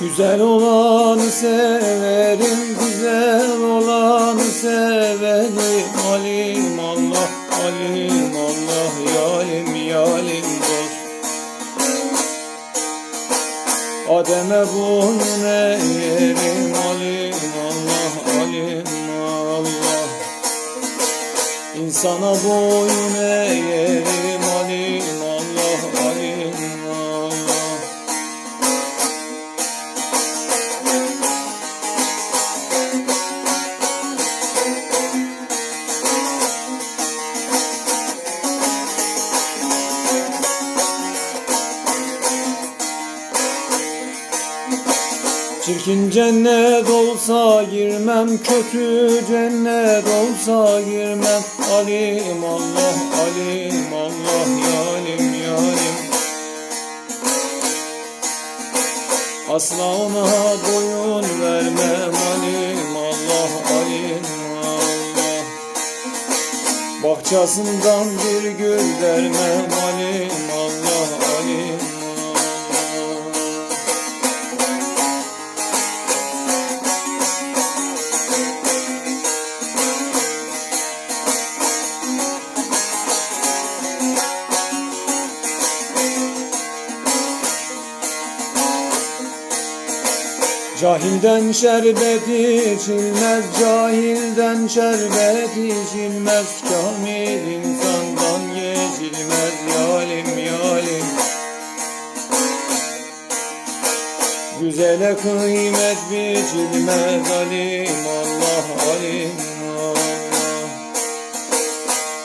Güzel olanı severim, güzel olanı severim. Alim Allah, alim Allah, yalim yalim dost. Adem'e boyun eğerim, alim Allah, alim Allah. İnsana boyun eğerim, Çirkin cennet olsa girmem, kötü cennet olsa girmem. Alim Allah, alim Allah, yalim yalim. Asla ona boyun vermem, alim Allah, alim Allah. Bahçesinden bir gül vermem, alim Allah, alim Cahilden şerbet içilmez, cahilden şerbet içilmez. Kamil insandan geçilmez, yalim yalim. Güzele kıymet biçilmez, alim Allah, alim Allah.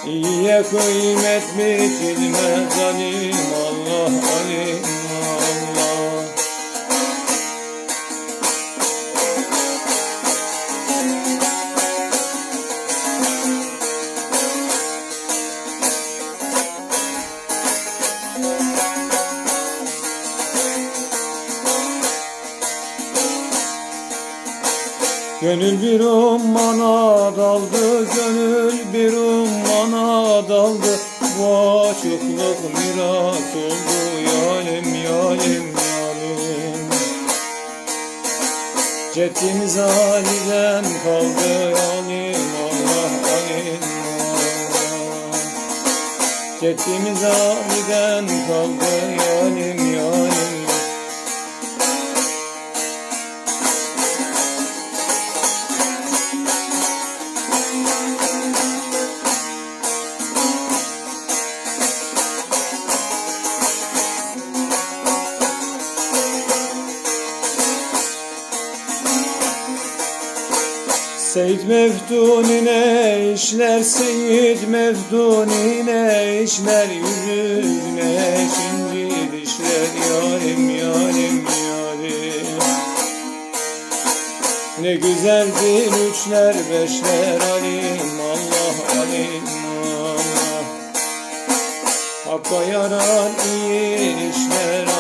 İyiye kıymet biçilmez, alim Allah, alim Gönül bir ummana daldı, gönül bir ummana daldı. Bu aşıklık miras oldu, yalim yalim yalim. Ceddimiz haliden kaldı, yalim Allah alim Ceddimiz haliden kaldı, yalim Seyit Meftuni ne işler, Seyit Meftuni ne işler Yüzüne şimdi dişler yarim yarim yarim. Ne güzeldir üçler beşler alim Allah alim Allah. Hakka yarar iyi işler